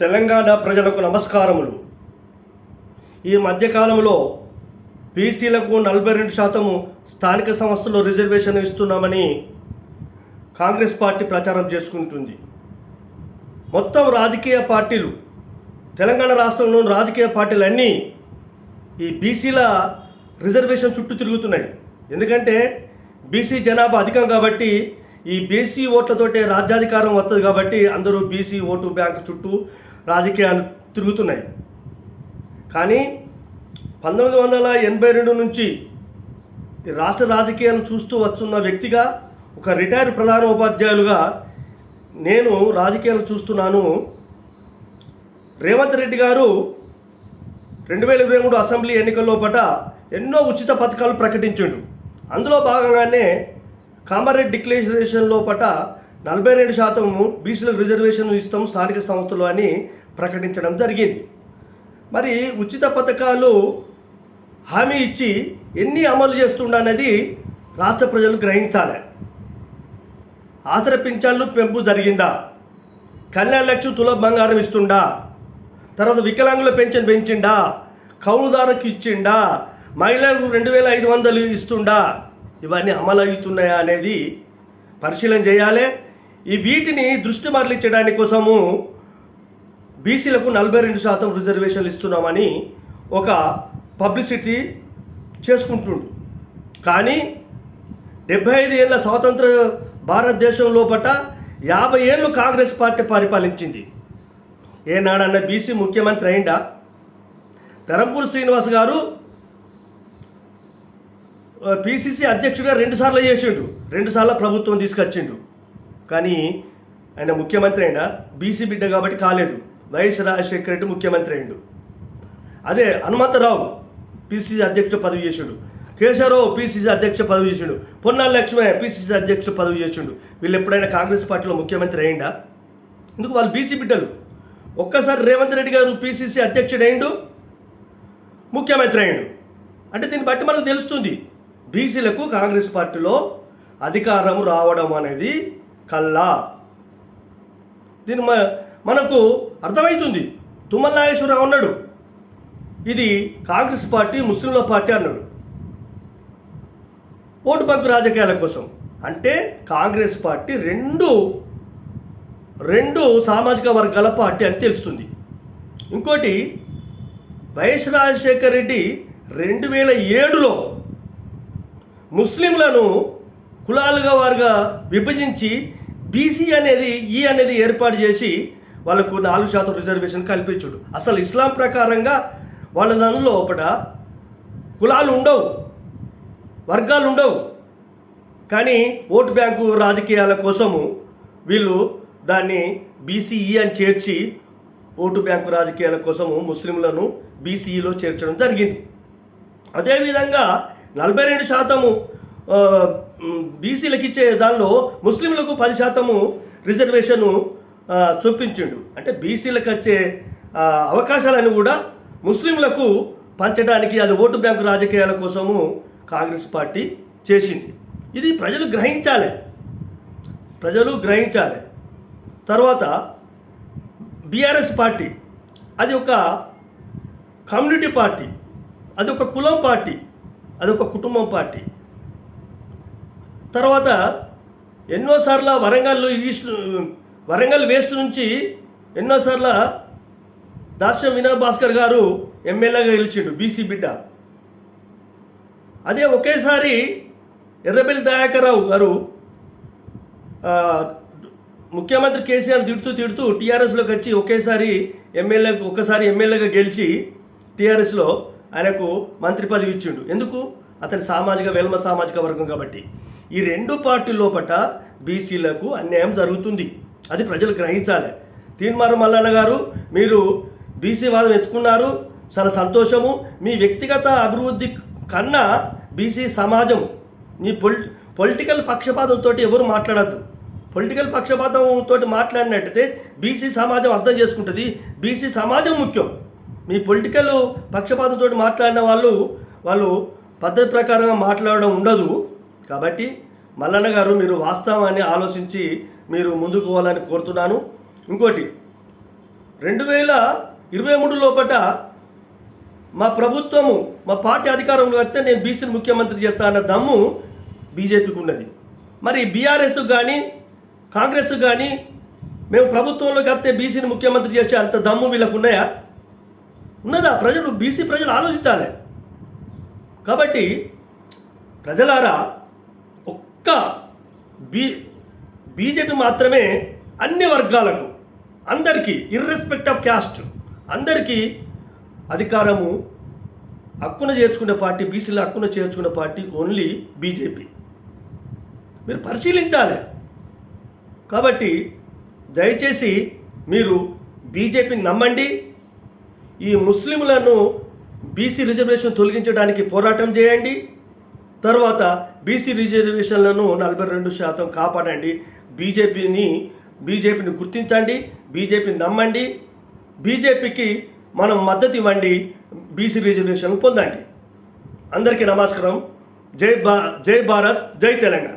తెలంగాణ ప్రజలకు నమస్కారములు. ఈ మధ్యకాలంలో బీసీలకు నలభై రెండు శాతము స్థానిక సంస్థల్లో రిజర్వేషన్ ఇస్తున్నామని కాంగ్రెస్ పార్టీ ప్రచారం చేసుకుంటుంది. మొత్తం రాజకీయ పార్టీలు తెలంగాణ రాష్ట్రంలోని రాజకీయ పార్టీలన్నీ ఈ బీసీల రిజర్వేషన్ చుట్టూ తిరుగుతున్నాయి. ఎందుకంటే బీసీ జనాభా అధికం కాబట్టి ఈ బీసీ ఓట్లతోటే రాజ్యాధికారం వస్తుంది కాబట్టి అందరూ బీసీ ఓటు బ్యాంకు చుట్టూ రాజకీయాలు తిరుగుతున్నాయి. కానీ పంతొమ్మిది వందల ఎనభై రెండు నుంచి రాష్ట్ర రాజకీయాలు చూస్తూ వస్తున్న వ్యక్తిగా ఒక రిటైర్డ్ ప్రధాన ఉపాధ్యాయులుగా నేను రాజకీయాలు చూస్తున్నాను. రేవంత్ రెడ్డి గారు రెండు వేల ఇరవై మూడు అసెంబ్లీ ఎన్నికల్లో పట ఎన్నో ఉచిత పథకాలు ప్రకటించిండు. అందులో భాగంగానే కామారెడ్డి డిక్లరేషన్లో పట నలభై రెండు శాతం బీసీలకు రిజర్వేషన్ ఇస్తాం స్థానిక సంస్థలు అని ప్రకటించడం జరిగింది. మరి ఉచిత పథకాలు హామీ ఇచ్చి ఎన్ని అమలు చేస్తుండనేది రాష్ట్ర ప్రజలు గ్రహించాలి. ఆసర పింఛన్లు పెంపు జరిగిందా? కళ్యాణ లక్ష్యం తుల బంగారం ఇస్తుండా? తర్వాత వికలాంగుల పెన్షన్ పెంచిండా? కౌలుదారుకి ఇచ్చిండా? మహిళలకు రెండు వేల ఐదు వందలు ఇస్తుండా? ఇవన్నీ అమలు అవుతున్నాయా అనేది పరిశీలన చేయాలి. ఈ వీటిని దృష్టి మరలించడానికి కోసము బీసీలకు నలభై రెండు శాతం రిజర్వేషన్లు ఇస్తున్నామని ఒక పబ్లిసిటీ చేసుకుంటుండు. కానీ డెబ్బై ఐదు ఏళ్ళ స్వాతంత్ర భారతదేశం లోపల యాభై ఏళ్ళు కాంగ్రెస్ పార్టీ పరిపాలించింది. ఏనాడన్న బీసీ ముఖ్యమంత్రి అయిందా ధరంపూర్ శ్రీనివాస్ గారు పిసిసి అధ్యక్షుడిగా రెండుసార్లు చేసిండు. రెండుసార్లు ప్రభుత్వం తీసుకొచ్చిండు. కానీ ఆయన ముఖ్యమంత్రి అయినా బీసీ బిడ్డ కాబట్టి కాలేదు. వైఎస్ రాజశేఖర రెడ్డి ముఖ్యమంత్రి అయిండు. అదే హనుమంతరావు పిసిసి అధ్యక్షుడు పదవి చేసిండు. కేశవరావు పిసిసి అధ్యక్ష పదవి చేసిండు. పొన్నాల లక్ష్మయ్య పిసిసి అధ్యక్షుడు పదవి చేసిండు. వీళ్ళు ఎప్పుడైనా కాంగ్రెస్ పార్టీలో ముఖ్యమంత్రి అయిందా ఎందుకు వాళ్ళు బీసీ బిడ్డలు? ఒక్కసారి రేవంత్ రెడ్డి గారు పిసిసి అధ్యక్షుడు అయిండు? ముఖ్యమంత్రి అయిండు. అంటే దీన్ని బట్టి మనకు తెలుస్తుంది. బీసీలకు కాంగ్రెస్ పార్టీలో అధికారం రావడం అనేది కల్లా. దీన్ని మ మనకు అర్థమవుతుంది తుమ్మల నాగేశ్వరరావు అన్నాడు. ఇది కాంగ్రెస్ పార్టీ ముస్లింల పార్టీ అన్నాడు. ఓటు బంకు రాజకీయాల కోసం. అంటే కాంగ్రెస్ పార్టీ రెండు రెండు సామాజిక వర్గాల పార్టీ అని తెలుస్తుంది. ఇంకోటి వైఎస్ రాజశేఖర్ రెడ్డి రెండు వేల ఏడులో ముస్లింలను కులాలుగా వారుగా విభజించి బీసీ అనేది ఈ అనేది ఏర్పాటు చేసి వాళ్ళకు నాలుగు శాతం రిజర్వేషన్ కల్పించుడు. అసలు ఇస్లాం ప్రకారంగా వాళ్ళ దాని లోపల కులాలు ఉండవు వర్గాలు ఉండవు. కానీ ఓటు బ్యాంకు రాజకీయాల కోసము వీళ్ళు దాన్ని బీసీఈ అని చేర్చి ఓటు బ్యాంకు రాజకీయాల కోసము ముస్లింలను బీసీఈలో చేర్చడం జరిగింది. అదేవిధంగా నలభై రెండు శాతము బీసీలకు ఇచ్చే దానిలో ముస్లింలకు పది శాతము రిజర్వేషను చూపించిండు. అంటే బీసీలకు వచ్చే అవకాశాలను కూడా ముస్లింలకు పంచడానికి అది ఓటు బ్యాంకు రాజకీయాల కోసము కాంగ్రెస్ పార్టీ చేసింది. ఇది ప్రజలు గ్రహించాలి. ప్రజలు గ్రహించాలి. తర్వాత బీఆర్ఎస్ పార్టీ అది ఒక కమ్యూనిటీ పార్టీ అది ఒక కులం పార్టీ అది ఒక కుటుంబం పార్టీ. తర్వాత ఎన్నోసార్లు వరంగల్ ఈస్ట్ వరంగల్ వేస్ట్ నుంచి ఎన్నోసార్ల దాస్యం వినోద్ భాస్కర్ గారు ఎమ్మెల్యేగా గెలిచిండు బీసీ బిడ్డ. అదే ఒకేసారి ఎర్రబెల్లి దయాకర్రావు గారు ముఖ్యమంత్రి కేసీఆర్ తిడుతూ తిడుతూ టీఆర్ఎస్లోకి వచ్చి ఒకేసారి ఎమ్మెల్యే ఒకసారి ఎమ్మెల్యేగా గెలిచి టీఆర్ఎస్లో ఆయనకు మంత్రి పదవి ఇచ్చిండు. ఎందుకు? అతని సామాజిక వెల్మ సామాజిక వర్గం కాబట్టి. ఈ రెండు పార్టీల్లో పట బీసీలకు అన్యాయం జరుగుతుంది. అది ప్రజలు గ్రహించాలి. తీన్మారు మల్లన్న గారు మీరు బీసీ వాదం ఎత్తుకున్నారు చాలా సంతోషము. మీ వ్యక్తిగత అభివృద్ధి కన్నా బీసీ సమాజం మీ పొలి పొలిటికల్ పక్షపాతంతో ఎవరు మాట్లాడద్దు. పొలిటికల్ పక్షపాతంతో మాట్లాడినట్టయితే బీసీ సమాజం అర్థం చేసుకుంటుంది. బీసీ సమాజం ముఖ్యం. మీ పొలిటికల్ పక్షపాతంతో మాట్లాడిన వాళ్ళు వాళ్ళు పద్ధతి ప్రకారంగా మాట్లాడడం ఉండదు. కాబట్టి మల్లన్న గారు మీరు వాస్తవాన్ని ఆలోచించి మీరు ముందుకు పోవాలని కోరుతున్నాను. ఇంకోటి రెండు వేల ఇరవై మూడు లోపట మా ప్రభుత్వము మా పార్టీ అధికారంలో వస్తే నేను బీసీని ముఖ్యమంత్రి చేస్తా అన్న దమ్ము బీజేపీకి ఉన్నది. మరి బీఆర్ఎస్ కానీ కాంగ్రెస్ కానీ మేము ప్రభుత్వంలోకి వస్తే బీసీని ముఖ్యమంత్రి చేసే అంత దమ్ము వీళ్ళకు ఉన్నాయా? ఉన్నదా? ప్రజలు బీసీ ప్రజలు ఆలోచించాలి. కాబట్టి ప్రజలారా ఒక్క బీ బీజేపీ మాత్రమే అన్ని వర్గాలకు అందరికీ ఇర్రెస్పెక్ట్ ఆఫ్ క్యాస్ట్ అందరికీ అధికారము హక్కున చేర్చుకునే పార్టీ బీసీల హక్కున చేర్చుకునే పార్టీ ఓన్లీ బీజేపీ. మీరు పరిశీలించాలి. కాబట్టి దయచేసి మీరు బీజేపీని నమ్మండి. ఈ ముస్లింలను బీసీ రిజర్వేషన్ తొలగించడానికి పోరాటం చేయండి. తర్వాత బీసీ రిజర్వేషన్లను నలభై రెండు శాతం కాపాడండి. బీజేపీని బీజేపీని గుర్తించండి బీజేపీని నమ్మండి బీజేపీకి మనం మద్దతు ఇవ్వండి బీసీ రిజర్వేషన్ పొందండి. అందరికీ నమస్కారం. జై భా జై భారత్ జై తెలంగాణ.